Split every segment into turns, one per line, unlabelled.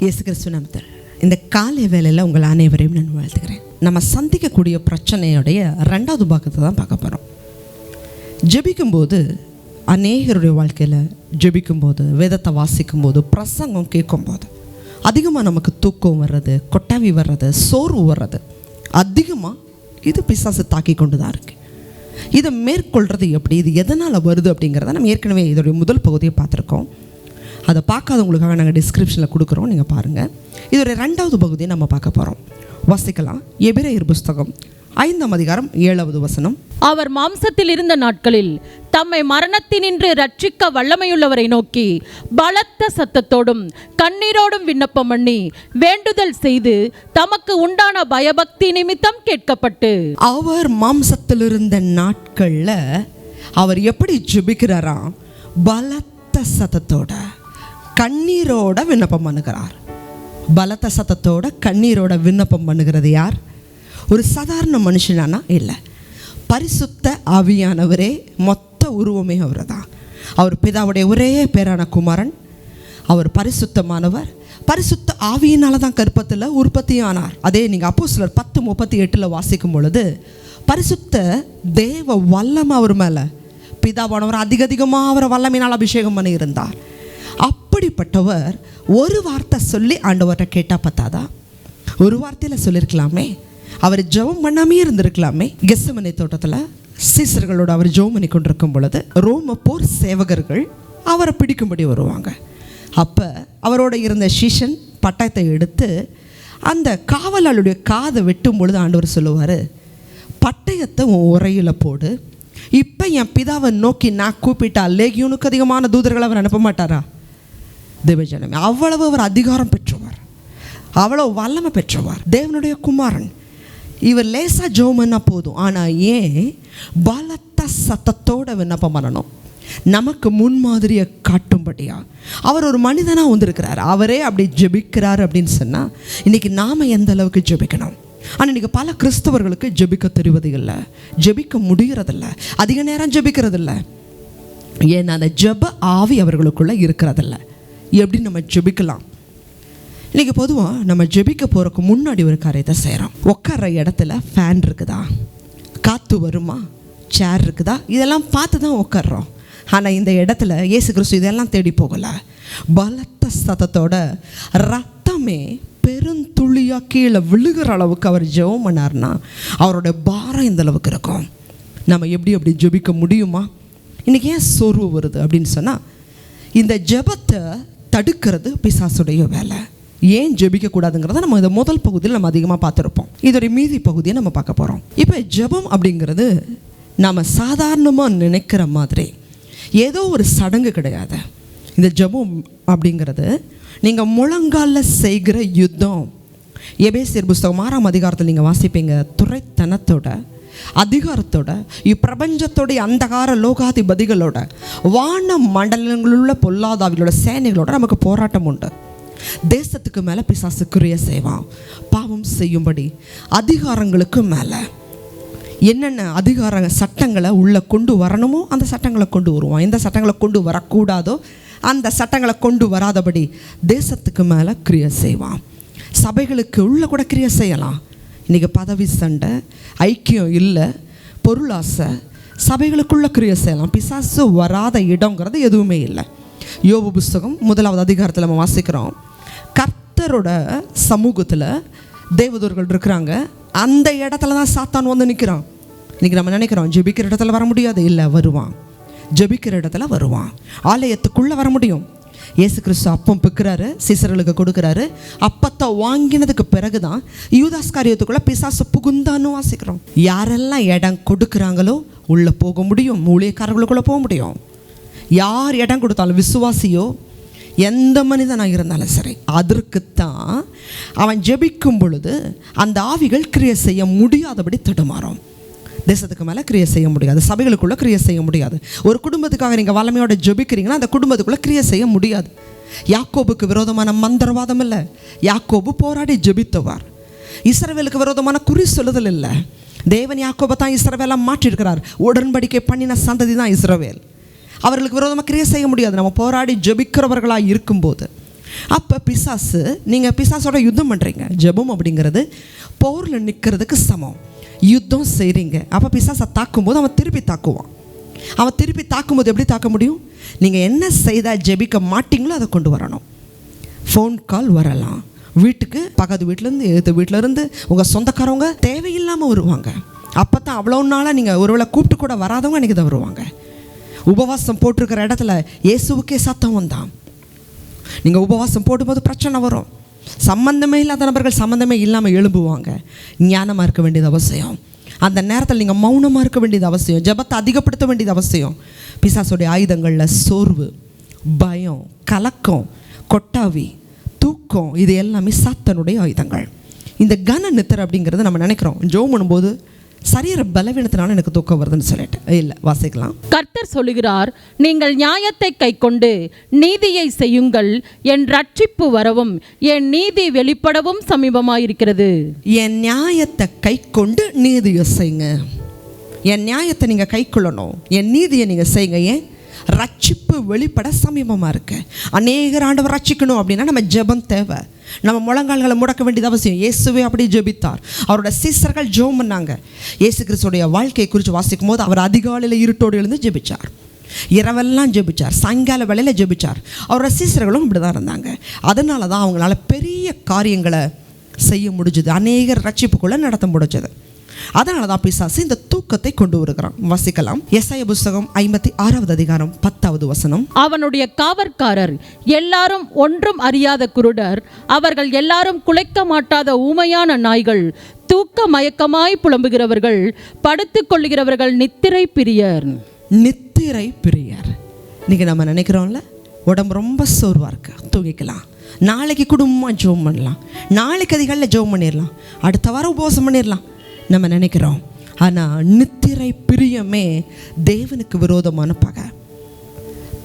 இயேசு கிறிஸ்து நாமத்தில். இந்த காலை வேலையில் உங்கள் அனைவரையும் நான் வாழ்த்துக்கிறேன் நம்ம சந்திக்கக்கூடிய பிரச்சனையுடைய ரெண்டாவது பாகத்தை தான் பார்க்க போகிறோம் ஜெபிக்கும்போது அநேகருடைய வாழ்க்கையில் ஜெபிக்கும்போது வேதத்தை வாசிக்கும்போது பிரசங்கம் கேட்கும்போது அதிகமாக நமக்கு தூக்கம் வர்றது கொட்டாவி வர்றது சோர்வு வர்றது அதிகமாக இது பிசாசு தாக்கி கொண்டு தான் இருக்குது இதை மேற்கொள்கிறது எப்படி இது எதனால் வருது அப்படிங்கிறத நம்ம ஏற்கனவே இதோடைய முதல் பகுதியை பார்த்துருக்கோம். அதை பார்க்காதவங்களுக்காக நாங்கள் டிஸ்கிரிப்ஷனில் கொடுக்குறோம். நீங்கள் பாருங்கள் இதோடைய ரெண்டாவது பகுதியை நம்ம பார்க்க போகிறோம் வாசிக்கலாம். எபிரேயர் புஸ்தகம் ஐந்தாம் அதிகாரம் ஏழாவது வசனம்.
அவர் மாம்சத்தில் இருந்த நாட்களில் தம்மை மரணத்தினின்று ரட்சிக்க வல்லமையுள்ளவரை நோக்கி பலத்த சத்தத்தோடும் கண்ணீரோடும் விண்ணப்பம் பண்ணி வேண்டுதல் செய்து தமக்கு உண்டான பயபக்தி நிமித்தம் கேட்கப்பட்டு.
அவர் மாம்சத்தில் இருந்த நாட்களில் அவர் எப்படி ஜெபிக்கிறாராம் பலத்த சத்தத்தோட. கண்ணீரோட விண்ணப்பம் பண்ணுகிறார். பலத்த சத்தத்தோட கண்ணீரோட விண்ணப்பம் பண்ணுகிறது யார்? ஒரு சாதாரண மனுஷனானா? இல்லை. பரிசுத்த ஆவியானவரே மொத்த உருவமே அவர் தான் அவர் பிதாவுடைய ஒரே பேரான குமாரன். அவர் பரிசுத்தமானவர். பரிசுத்த ஆவியினால தான் கற்பத்தில் உற்பத்தியும் ஆனார். அதே நீங்கள் அப்போ சிலர் பத்து முப்பத்தி எட்டில் வாசிக்கும் பொழுது பரிசுத்த தேவ வல்லம் அவர் மேலே பிதாவானவர் அதிக அதிகமாக அவரை வல்லமையினால் அபிஷேகம் பண்ணியிருந்தார். அப்படிப்பட்டவர் ஒரு வார்த்தை சொல்லி ஆண்டவர்கிட்ட கேட்டால் பார்த்தாதா ஒரு வார்த்தையில் சொல்லியிருக்கலாமே அவர் ஜெபம் பண்ணாமே இருந்திருக்கலாமே. கெஸ்ஸமனை தோட்டத்தில் சீசர்களோடு அவர் ஜெபம் பண்ணி கொண்டிருக்கும் பொழுது ரோம போர் சேவகர்கள் அவரை பிடிக்கும்படி வருவாங்க. அப்போ அவரோட இருந்த சீஷன் பட்டயத்தை எடுத்து அந்த காவலாளுடைய காதை வெட்டும் பொழுது ஆண்டவர் சொல்லுவார் பட்டயத்தை உன் உரையில் போடு. இப்போ என் பிதாவை நோக்கி நான் கூப்பிட்டா லேகியூனுக்கு அதிகமான தூதர்களை அவர் அனுப்ப மாட்டாரா? தேவஜனம் அவ்வளவு அவர் அதிகாரம் பெற்றவர். அவ்வளோ வல்லமை பெற்றவர். தேவனுடைய குமாரன். இவர் லேசாக ஜோமன்னா போதும். ஆனால் ஏன்? பலத்த சத்தத்தோட விண்ணப்பம் பண்ணணும்? நமக்கு முன்மாதிரியை காட்டும்படியா? அவர் ஒரு மனிதனாக வந்திருக்கிறார். அவரே அப்படி ஜெபிக்கிறார் அப்படின்னு சொன்னால் இன்றைக்கி நாம் எந்த அளவுக்கு ஜெபிக்கணும்? ஆனால் இன்றைக்கி பல கிறிஸ்தவர்களுக்கு ஜெபிக்க தெரிவது இல்லை. ஜெபிக்க முடிகிறதில்ல அதிக நேரம் ஜெபிக்கிறதில்ல. ஏன்னா அந்த ஜெப ஆவி அவர்களுக்குள்ளே இருக்கிறதில்ல. எப்படி நம்ம ஜெபிக்கலாம்? இன்றைக்கி பொதுவாக நம்ம ஜெபிக்க போகிறக்கு முன்னாடி ஒரு காரியத்தை செய்கிறோம் உட்கார்ற இடத்துல ஃபேன் இருக்குதா? காற்று வருமா? சேர் இருக்குதா? இதெல்லாம் பார்த்து தான் உட்கார்றோம். ஆனால் இந்த இடத்துல இயேசு கிறிஸ்து இதெல்லாம் தேடி போகலை. பலத்த சதத்தோட ரத்தமே பெருந்துளியாக கீழே விழுகிற அளவுக்கு அவர் ஜெபம் பண்ணார்னா அவரோட பாரம் இந்த அளவுக்கு இருக்கும். நம்ம எப்படி அப்படி ஜெபிக்க முடியுமா? இன்றைக்கி ஏன் சோர்வு வருது அப்படின்னு சொன்னால் இந்த ஜெபத்தை தடுக்கிறது பிசாசுடைய வேலை. ஏன் ஜெபிக்கக்கூடாதுங்கிறத நம்ம இந்த முதல் பகுதியில் நம்ம அதிகமாக பார்த்துருப்போம். இதோடைய மீதி பகுதியை நம்ம பார்க்க போகிறோம் இப்போ ஜெபம் அப்படிங்கிறது நாம் சாதாரணமாக நினைக்கிற மாதிரி ஏதோ ஒரு சடங்கு கிடையாது. இந்த ஜெபம் அப்படிங்கிறது நீங்கள் முழங்காலில் செய்கிற யுத்தம். எபேசியர் புஸ்தகம் ஆறாம் அதிகாரத்தில் நீங்கள் வாசிப்பீங்க துறைத்தனத்தோட அதிகாரத்தோட இப்பிரபஞ்சத்தோடைய அந்தகார லோகாதிபதிகளோட வான மண்டலங்களுள்ள பொல்லாதாவிகளோட சேனைகளோட நமக்கு போராட்டம் உண்டு. தேசத்துக்கு மேலே பிசாசு கிரிய செய்வான் பாவம் செய்யும்படி அதிகாரங்களுக்கு மேலே. என்னென்ன அதிகார சட்டங்களை உள்ளே கொண்டு வரணுமோ அந்த சட்டங்களை கொண்டு வருவான் எந்த சட்டங்களை கொண்டு வரக்கூடாதோ அந்த சட்டங்களை கொண்டு வராதபடி தேசத்துக்கு மேலே கிரியை செய்வான் சபைகளுக்கு உள்ளே கூட கிரியை செய்யலாம் இன்றைக்கி பதவி சண்டை ஐக்கியம் இல்லை பொருளாசை சபைகளுக்குள்ள கிரியை செய்யலாம். பிசாசு வராத இடங்கிறது எதுவுமே இல்லை. யோபு புஸ்தகம் முதலாவது அதிகாரத்தில் நம்ம வாசிக்கிறோம். கர்த்தரோட சமூகத்தில் தேவதூர்கள் இருக்கிறாங்க. அந்த இடத்துல தான் சாத்தான் வந்து நிற்கிறான் இன்றைக்கி நம்ம நினைக்கிறோம் ஜெபிக்கிற இடத்துல வர முடியாது. இல்லை வருவான். ஜெபிக்கிற இடத்துல வருவான். ஆலயத்துக்குள்ளே வர முடியும். இயேசு கிறிஸ்து அப்பம் பிக்கிறாரு சீசர்களுக்கு கொடுக்குறாரு. அப்பத்தை வாங்கினதுக்கு பிறகு தான் யூதாஸ் காரியத்துக்குள்ளே பிசாசு புகுந்தான்னு வாசிக்கிறோம். யாரெல்லாம் இடம் கொடுக்குறாங்களோ உள்ளே போக முடியும் ஊழியக்காரர்களுக்குள்ளே போக முடியும். யார் இடம் கொடுத்தாலும் விசுவாசியோ எந்த மனிதனாக இருந்தாலும் சரி அதற்குத்தான் அவன் ஜெபிக்கும் பொழுது அந்த ஆவிகள் கிரியை செய்ய முடியாதபடி தடுமாறும். தேசத்துக்கு மேலே கிரியை செய்ய முடியாது. சபைகளுக்குள்ளே கிரியை செய்ய முடியாது. ஒரு குடும்பத்துக்காக நீங்கள் வளமையோட ஜெபிக்கிறீங்கன்னா அந்த குடும்பத்துக்குள்ளே கிரியை செய்ய முடியாது. யாக்கோபுக்கு விரோதமான மந்திரவாதம் இல்லை. யாக்கோபு போராடி ஜெபித்தவார். இஸ்ரவேலுக்கு விரோதமான குறி சொல்லுதல் இல்லை. தேவன் யாக்கோபை தான் இஸ்ரவேலாக மாற்றிருக்கிறார் உடன்படிக்கை பண்ணின சந்ததி தான் இஸ்ரவேல். அவர்களுக்கு விரோதமாக கிரியை செய்ய முடியாது. நம்ம போராடி ஜெபிக்கிறவர்களாக இருக்கும்போது. அப்போ பிசாசு நீங்கள் பிசாசோட யுத்தம் பண்ணுறீங்க ஜெபம் அப்படிங்கிறது போரில் நிற்கிறதுக்கு சமம். யுத்தம் செய்கிறீங்க அப்போ பிசாசை தாக்கும்போது அவன் திருப்பி தாக்குவான். அவன் திருப்பி தாக்கும்போது எப்படி தாக்க முடியும்? நீங்கள் என்ன செய்தால் ஜெபிக்க மாட்டிங்களோ அதை கொண்டு வரணும். ஃபோன் கால் வரலாம். வீட்டுக்கு பக்கத்து வீட்டிலேருந்து எழுத்து வீட்டிலேருந்து உங்கள் சொந்தக்காரவங்க தேவையில்லாமல் வருவாங்க. அப்போ தான் அவ்வளோ நாளாக நீங்கள் ஒருவேளை கூப்பிட்டு கூட வராதவங்க அன்றைக்கி தான் வருவாங்க. உபவாசம் போட்டிருக்கிற இடத்துல இயேசுவுக்கே சத்தம் வந்தான். நீங்கள் உபவாசம் போடும்போது பிரச்சனை வரும். சம்மந்தமே இல்லாத நபர்கள் சம்மந்தமே இல்லாமல் எழும்புவாங்க. ஞானமாக இருக்க வேண்டியது அவசியம். அந்த நேரத்தில் நீங்கள் மௌனமாக இருக்க வேண்டியது அவசியம். ஜெபத்தை அதிகப்படுத்த வேண்டியது அவசியம். பிசாசுடைய ஆயுதங்களில் சோர்வு பயம் கலக்கம் கொட்டாவி தூக்கம் இது எல்லாமே சாத்தனுடைய ஆயுதங்கள். இந்த கன நித்தர் அப்படிங்கிறது நம்ம நினைக்கிறோம். ஜோம் பண்ணும்போது சரீர பலவீனத்தினால எனக்கு தூக்கம் வருதுன்னு சொல்லிட்டு. இல்லை வாசிக்கலாம்.
கர்த்தர் சொல்லுகிறார் நீங்கள் நியாயத்தை கைக்கொண்டு நீதியை செய்யுங்கள். என் ரட்சிப்பு வரவும் என் நீதி வெளிப்படவும் சமீபமாயிருக்கிறது.
என் நியாயத்தை கை கொண்டு நீதியை செய்யுங்க. என் நியாயத்தை நீங்கள் கை கொள்ளணும். என் நீதியை நீங்கள் செய்யுங்க. ஏன்? ரட்சிப்பு வெளிப்பட சமீபமாக இருக்கு. அநேகர் ஆண்டவர் ரட்சிக்கணும் அப்படின்னா நம்ம ஜெபம் தேவை. நம்ம முழங்கால்களை முடக்க வேண்டியது அவசியம். இயேசுவே அப்படி ஜெபித்தார். அவரோட சீசர்கள் ஜோம் பண்ணாங்க. இயேசு கிறிஸ்துடைய வாழ்க்கையை குறித்து வாசிக்கும் போது அவர் அதிகாலையில் இருட்டோடு எழுந்து ஜெபிச்சார். இரவெல்லாம் ஜெபிச்சார். சாயங்கால வேலையில் ஜெபிச்சார். அவரோட சீசர்களும் இப்படி தான் இருந்தாங்க. அதனால தான் அவங்களால பெரிய காரியங்களை செய்ய முடிஞ்சது. அநேகர் ரட்சிப்புக்குள்ளே நடத்த முடிஞ்சது. அதனால தான் பிசாசு இந்த தூக்கத்தை கொண்டு வருகிறான். வசிக்கலாம். எஸ்ஐ புஸ்தகம் ஐம்பத்தி ஆறாவது அதிகாரம் பத்தாவது வசனம்.
அவனுடைய காவற்காரர் எல்லாரும் ஒன்றும் அறியாத குருடர். அவர்கள் எல்லாரும் குலைக்க மாட்டாத ஊமையான நாய்கள். தூக்க மயக்கமாய் புலம்புகிறவர்கள் படுத்துக் கொள்ளுகிறவர்கள் நித்திரை பிரியர்.
நித்திரை பிரியர். இன்னைக்கு நம்ம நினைக்கிறோம்ல? உடம்பு ரொம்ப சோர்வாக இருக்கு. தூங்கிக்கலாம். நாளைக்கு குடும்பமாக ஜோம் பண்ணலாம். நாளைக்கு அதிகாலையில் ஜோம் பண்ணிடலாம். அடுத்த வாரம் உபவாசம் பண்ணிடலாம். நம்ம நினைக்கிறோம். ஆனால் நித்திரை பிரியமே தேவனுக்கு விரோதமான பகை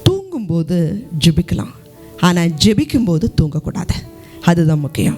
தூங்கும்போது ஜெபிக்கலாம். ஆனால் ஜெபிக்கும்போது தூங்கக்கூடாது. அதுதான் முக்கியம்.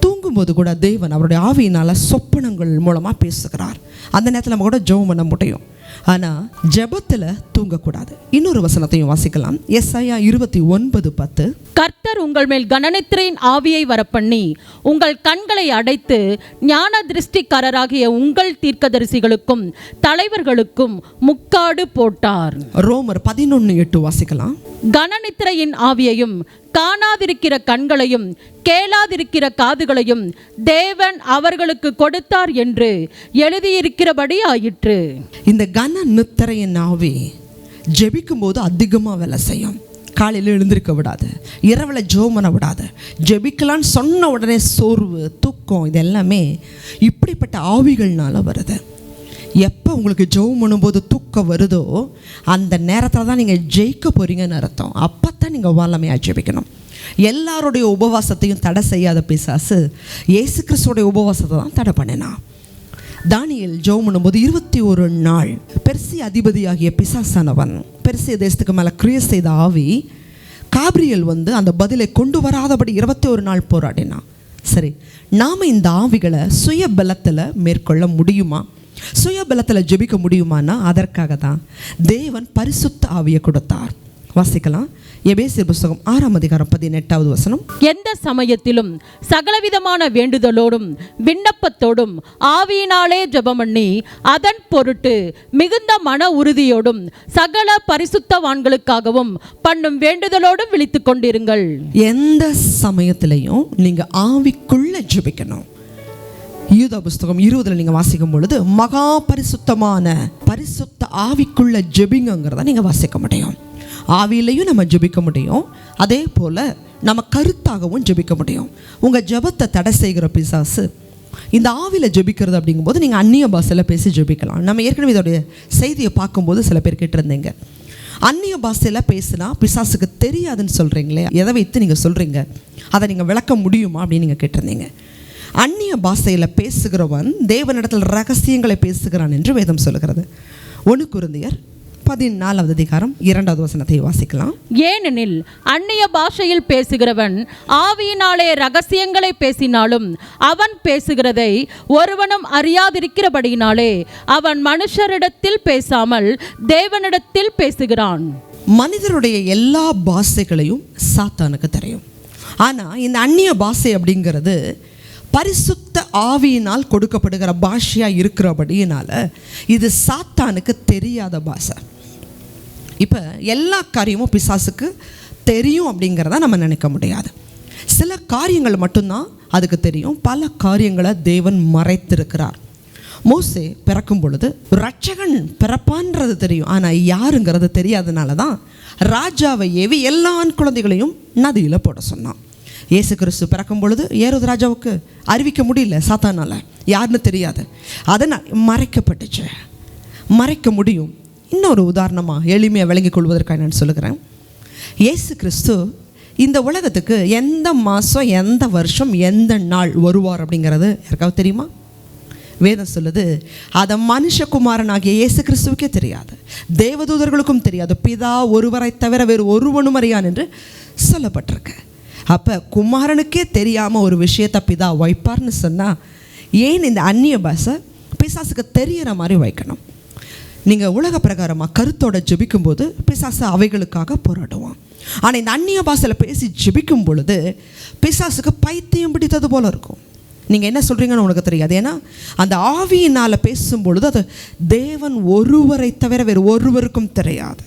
தூங்கும்போது கூட தேவன் அவருடைய ஆவியினால் சொப்பனங்கள் மூலமாக பேசுகிறார். அந்த நேரத்தில் நம்ம கூட ஜெபம் பண்ண முடியும். ஆனால் ஜெபத்தில் தூங்கக்கூடாது. இன்னொரு வசனத்தையும் வாசிக்கலாம். எஸ்ஐயா இருபத்தி ஒன்பது பத்து.
கர்த்தர் உங்கள் மேல் கனநித்திரையின் ஆவியை வரப்பண்ணி உங்கள் கண்களை அடைத்து ஞான திருஷ்டிக்காரராகிய உங்கள் தீர்க்கதரிசிகளுக்கும் தலைவர்களுக்கும் முக்காடு போட்டார்.
ரோமர் பதினொன்று எட்டு வாசிக்கலாம்.
கனநித்திரையின் ஆவியையும் காணாதிருக்கிற கண்களையும் கேளாதிருக்கிற காதுகளையும் தேவன் அவர்களுக்கு கொடுத்தார் என்று எழுதியிருக்கிறபடி ஆயிற்று.
இந்த கன நித்திரையின் ஆவி ஜெபிக்கும்போது அதிகமாக வேலை செய்யும். காலையில் எழுந்திருக்க விடாது இரவில் ஜோம் பண்ண விடாது ஜெபிக்கலான்னு சொன்ன உடனே சோர்வு தூக்கம் இது எல்லாமே இப்படிப்பட்ட ஆவிகள்னால வருது. எப்போ உங்களுக்கு ஜெபம் பண்ணும்போது தூக்கம் வருதோ அந்த நேரத்தில் தான் நீங்கள் ஜெயிக்க போகிறீங்கன்னு அர்த்தம். அப்போ தான் நீங்கள் வல்லமையாக ஜெபிக்கணும். எல்லாருடைய உபவாசத்தையும் தடை செய்யாத பிசாசு இயேசு கிறிஸ்துடைய உபவாசத்தை தான் தடை பண்ணினான் தானியல் ஜெபம் பண்ணும்போது இருபத்தி ஒரு நாள் பெர்சி அதிபதியாகிய பிசாசானவன் பெர்சிய தேசத்துக்கு மேலே கிரியை செய்த ஆவி காப்ரியல் வந்து அந்த பதிலை கொண்டு வராதபடி இருபத்தி ஒரு நாள் போராடினான் சரி நாம் இந்த ஆவிகளை சுய பலத்தில் மேற்கொள்ள முடியுமா? சுய பலத்தில் ஜெபிக்க முடியுமானா? அதற்காக தான் தேவன் பரிசுத்த ஆவியை கொடுத்தார். வாசிக்கலாம். எபேசியர் புஸ்தகம் ஆறாம் அதிகாரம் பதினெட்டாவது வசனம்.
எந்த சமயத்திலும் சகலவிதமான வேண்டுதலோடும் விண்ணப்பத்தோடும் ஆவியினாலே ஜெபமண்ணி அதன் பொருட்டு மிகுந்த மன உறுதியோடும் சகல பரிசுத்தவான்களுக்காகவும் பண்ணும் வேண்டுதலோடும் விழித்துக் கொண்டிருங்கள்.
எந்த சமயத்திலையும் நீங்கள் ஆவிக்குள்ள ஜெபிக்கணும். யூதா புஸ்தகம் இருபதில் நீங்கள் வாசிக்கும் பொழுது மகா பரிசுத்தமான பரிசுத்த ஆவிக்குள்ள ஜெபிங்கிறத நீங்கள் வாசிக்க முடியும். ஆவியிலையும் நம்ம ஜெபிக்க முடியும். அதே போல் நம்ம கருத்தாகவும் ஜெபிக்க முடியும். உங்கள் ஜெபத்தை தடை செய்கிற பிசாசு இந்த ஆவியில் ஜெபிக்கிறது அப்படிங்கும்போது நீங்கள் அந்நிய பாஷையில் பேசி ஜெபிக்கலாம். நம்ம ஏற்கனவே இதோடைய செய்தியை பார்க்கும்போது சில பேர் கேட்டிருந்தீங்க. அந்நிய பாஷையில் பேசுனா பிசாசுக்கு தெரியாதுன்னு சொல்கிறீங்களே எதை வைத்து நீங்கள் சொல்கிறீங்க அதை நீங்கள் விளக்க முடியுமா அப்படின்னு நீங்கள் கேட்டிருந்தீங்க. அந்நிய பாஷையில் பேசுகிறவன் தேவனிடத்தில் ரகசியங்களை பேசுகிறான் என்று வேதம் சொல்லுகிறது. ஒன்று குருந்தியர் பதினாலாவது அதிகாரம் இரண்டாவது வசனத்தை வாசிக்கலாம்.
ஏனெனில் அந்நிய பாஷையில் பேசுகிறவன் ஆவியினாலே ரகசியங்களை பேசினாலும் அவன் பேசுகிறதை ஒருவனும் அறியாதிருக்கிறபடியினாலே அவன் மனுஷரிடத்தில் பேசாமல் தேவனிடத்தில் பேசுகிறான்.
மனிதருடைய எல்லா பாஷைகளையும் சாத்தானுக்கு தெரியும். ஆனால் இந்த அந்நிய பாஷை அப்படிங்கிறது பரிசுத்த ஆவியினால் கொடுக்கப்படுகிற பாஷையாக இருக்கிறபடியினால இது சாத்தானுக்கு தெரியாத பாஷை. இப்போ எல்லா காரியமும் பிசாசுக்கு தெரியும் அப்படிங்கிறத நம்ம நினைக்க முடியாது. சில காரியங்கள் மட்டும்தான் அதுக்கு தெரியும். பல காரியங்களை தேவன் மறைத்திருக்கிறார். மோசே பிறக்கும் பொழுது ரட்சகன் பிறப்பான்றது தெரியும். ஆனால் யாருங்கிறது தெரியாதனால தான் ராஜாவை ஏவி எல்லா குழந்தைகளையும் நதியில் போட சொன்னான். இயேசு கிறிஸ்து பிறக்கும் பொழுது ஏறுது ராஜாவுக்கு அறிவிக்க முடியல சாத்தானால. யாருன்னு தெரியாது. அதனால் மறைக்கப்பட்டுச்சு. மறைக்க முடியும். இன்னொரு உதாரணமாக எளிமையாக விளங்கிக் கொள்வதற்காக நான் சொல்லுகிறேன். இயேசு கிறிஸ்து இந்த உலகத்துக்கு எந்த மாதம் எந்த வருஷம் எந்த நாள் வருவார் அப்படிங்கிறது யாருக்காவது தெரியுமா? வேதம் சொல்லுது அதை மனுஷகுமாரனாகிய இயேசு கிறிஸ்துவுக்கே தெரியாது. தேவதூதர்களுக்கும் தெரியாது. பிதா ஒருவரை தவிர வேறு ஒருவனும் அறியான் என்று சொல்லப்பட்டிருக்கு. அப்போ குமாரனுக்கே தெரியாமல் ஒரு விஷயத்தை பிதா வைப்பார்னு சொன்னால் ஏன் இந்த அந்நிய பாஷை பிசாசுக்கு தெரியிற மாதிரி வைக்கணும்? நீங்கள் உலக பிரகாரமாக கருத்தோட ஜெபிக்கும்போது பிசாசு அவைகளுக்காக போராடுவான். ஆனால் இந்த அந்நிய பாஷையில் பேசி ஜெபிக்கும் பொழுது பிசாசுக்கு பைத்தியம் பிடித்தது போல இருக்கும். நீங்கள் என்ன சொல்கிறீங்கன்னு உனக்கு தெரியாது. ஏன்னா அந்த ஆவியினால் பேசும் பொழுது அது தேவன் ஒருவரை தவிர வேறு ஒருவருக்கும் தெரியாது.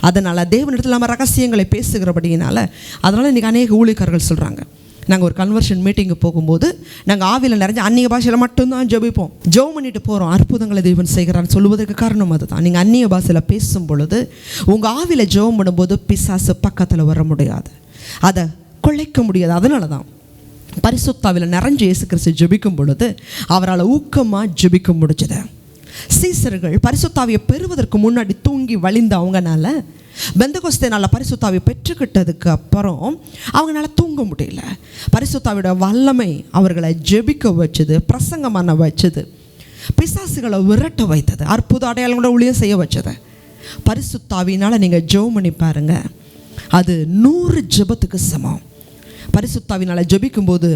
அதனால் தேவனிடத்தில் நம்ம ரகசியங்களை பேசுகிறபடியினால அதனால் இன்றைக்கி அநேக ஊழியக்காரர்கள் சொல்கிறாங்க நாங்கள் ஒரு கன்வர்ஷன் மீட்டிங்கு போகும்போது நாங்கள் ஆவியில் நிறைஞ்ச அந்நிய பாஷையில் மட்டும்தான் ஜெபிப்போம். ஜெபம் பண்ணிட்டு போகிறோம் அற்புதங்களை தேவன் செய்கிறான்னு சொல்லுவதற்கு காரணம் அதுதான். நீங்கள் அந்நிய பாஷையில் பேசும் பொழுது உங்கள் ஆவியில் ஜெபம் பண்ணும்போது பிசாசு பக்கத்தில் வர முடியாது. அதை கொள்ளைக்க முடியாது. அதனால தான் பரிசுத்தாவில் நிறைஞ்சு இயேசு கிறிஸ்து ஜெபிக்கும் பொழுது அவரால் ஊக்கமாக ஜெபிக்க முடிஞ்சது. சீசர்கள் பரிசுத்தாவியை பெறுவதற்கு முன்னாடி தூங்கி வழிந்த அவங்கனால பெந்தகோஸ்தேனால் பரிசுத்தாவியை பெற்றுக்கிட்டதுக்கு அப்புறம் அவங்களால தூங்க முடியல. பரிசுத்தாவியோட வல்லமை அவர்களை ஜெபிக்க வச்சது பிரசங்கம் பண்ண வச்சது பிசாசுகளை விரட்ட வைத்தது அற்புத அடையாளங்களோட ஊழியம் செய்ய வச்சது. பரிசுத்தாவினால் நீங்கள் ஜெபம் பண்ணி பாருங்க. அது நூறு ஜெபத்துக்கு சமம். பரிசுத்தாவினால் ஜெபிக்கும்போது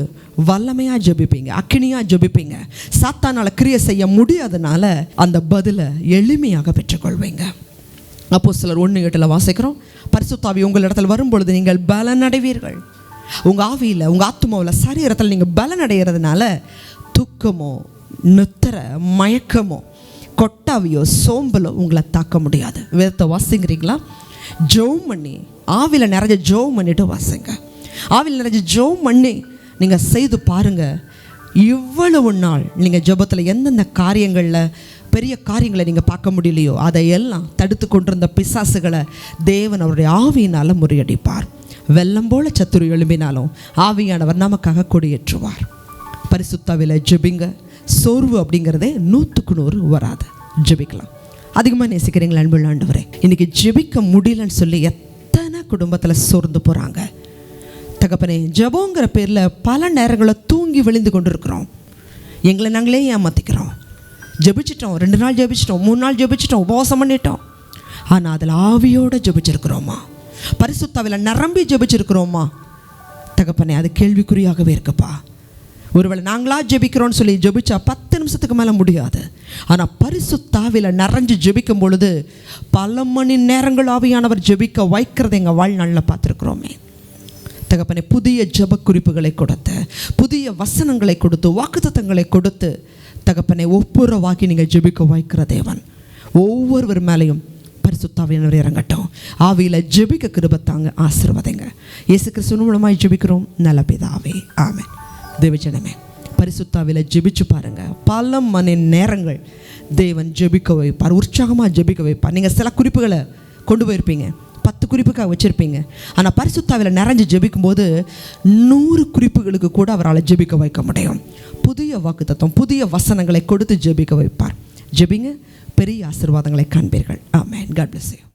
வல்லமையாக ஜெபிப்பீங்க அக்கினியாக ஜெபிப்பீங்க. சாத்தானால் கிரியை செய்ய முடியாதனால அந்த பதிலை எளிமையாக பெற்றுக்கொள்வீங்க. அப்போ சிலர் ஒன்று எட்டில் வாசிக்கிறோம். பரிசுத்தாவி உங்கள் இடத்துல வரும்பொழுது நீங்கள் பலன் அடைவீர்கள் உங்கள் ஆவியில் உங்கள் ஆத்மாவில் சரீரத்தில் நீங்கள் பலன் அடைகிறதுனால தூக்கமோ நுத்தர மயக்கமோ கொட்டாவியோ சோம்பலோ உங்களை தாக்க முடியாது. வேதத்தை வாசிங்கிறீங்களா ஜோம் பண்ணி ஆவியில் நிறைய ஜோம் பண்ணிட்டு வாசிங்க. ஆவியில் நிறைய ஜோம் பண்ணி நீங்கள் செய்து பாருங்கள் இவ்வளவு நாள் நீங்கள் ஜெபத்தில் எந்தெந்த காரியங்களில் பெரிய காரியங்களை நீங்கள் பார்க்க முடியலையோ அதையெல்லாம் தடுத்து கொண்டிருந்த பிசாசுகளை தேவன் அவருடைய ஆவியினால் முறியடிப்பார். வெள்ளம் போல சத்துரு எழும்பினாலும் ஆவியானவர் நமக்காக கொடியேற்றுவார். பரிசுத்தாவில் ஜெபிங்க. சோர்வு அப்படிங்கிறதே நூற்றுக்கு நூறு வராது. ஜெபிக்கலாம். அதிகமாக நேசிக்கிறீங்களா அன்புள்ள ஆண்டவரே? இன்றைக்கி ஜெபிக்க முடியலன்னு சொல்லி எத்தனை குடும்பத்தில் சோர்ந்து போகிறாங்க தகப்பனே ஜபோங்கிற பேரில் பல நேரங்களில் தூங்கி விழுந்து கொண்டு இருக்கிறோம் எங்களை நாங்களே ஏமாற்றிக்கிறோம் ஜெபிச்சிட்டோம் ரெண்டு நாள் ஜபிச்சிட்டோம் மூணு நாள் ஜெபிச்சிட்டோம் உபவாசம் பண்ணிட்டோம். ஆனால் அதில் ஆவியோடு ஜபிச்சிருக்கிறோமா? பரிசுத்தாவில் நிரம்பி ஜபிச்சிருக்கிறோமா? தகப்பனே அது கேள்விக்குறியாகவே இருக்குப்பா. ஒருவேளை நாங்களாக ஜெபிக்கிறோம்னு சொல்லி ஜெபிச்சா பத்து நிமிஷத்துக்கு மேலே முடியாது. ஆனால் பரிசுத்தாவில் நிறைஞ்சு ஜெபிக்கும் பொழுது பல மணி நேரங்கள் ஆவியானவர் ஜெபிக்க வைக்கிறத எங்கள் வாழ்நாளில் பார்த்துருக்குறோமே. தகப்பனே புதிய ஜெப குறிப்புகளை கொடுத்து புதிய வசனங்களை கொடுத்து வாக்குத்தத்தங்களை கொடுத்து தகப்பனை ஒப்புரவாக்கி நீங்கள் ஜெபிக்க வாய்க்கிற தேவன். ஒவ்வொருவர் மேலேயும் பரிசுத்தாவியினர் இறங்கட்டும். ஆவியில் ஜெபிக்க கிருபத்தாங்க ஆசிர்வதைங்க. இயேசு கிறிஸ்துவின் மூலமாக ஜெபிக்கிறோம். நல்ல பிதாவே ஆமென். தேவஜனமே பரிசுத்தாவில் ஜெபிச்சு பாருங்கள் பல மணி நேரங்கள் தேவன் ஜெபிக்க வைப்பார். உற்சாகமாக ஜெபிக்க வைப்பார். நீங்கள் சில குறிப்புகளை கொண்டு போயிருப்பீங்க. பத்து குறிப்புக்காக வச்சுருப்பீங்க. ஆனால் பரிசுத்தாவில் நிறைஞ்சு ஜெபிக்கும்போது நூறு குறிப்புகளுக்கு கூட அவரால் ஜெபிக்க வைக்க முடியும். புதிய வாக்குத்தத்தம் புதிய வசனங்களை கொடுத்து ஜெபிக்க வைப்பார். ஜெபிங்க. பெரிய ஆசீர்வாதங்களை காண்பீர்கள். ஆமேன். God bless you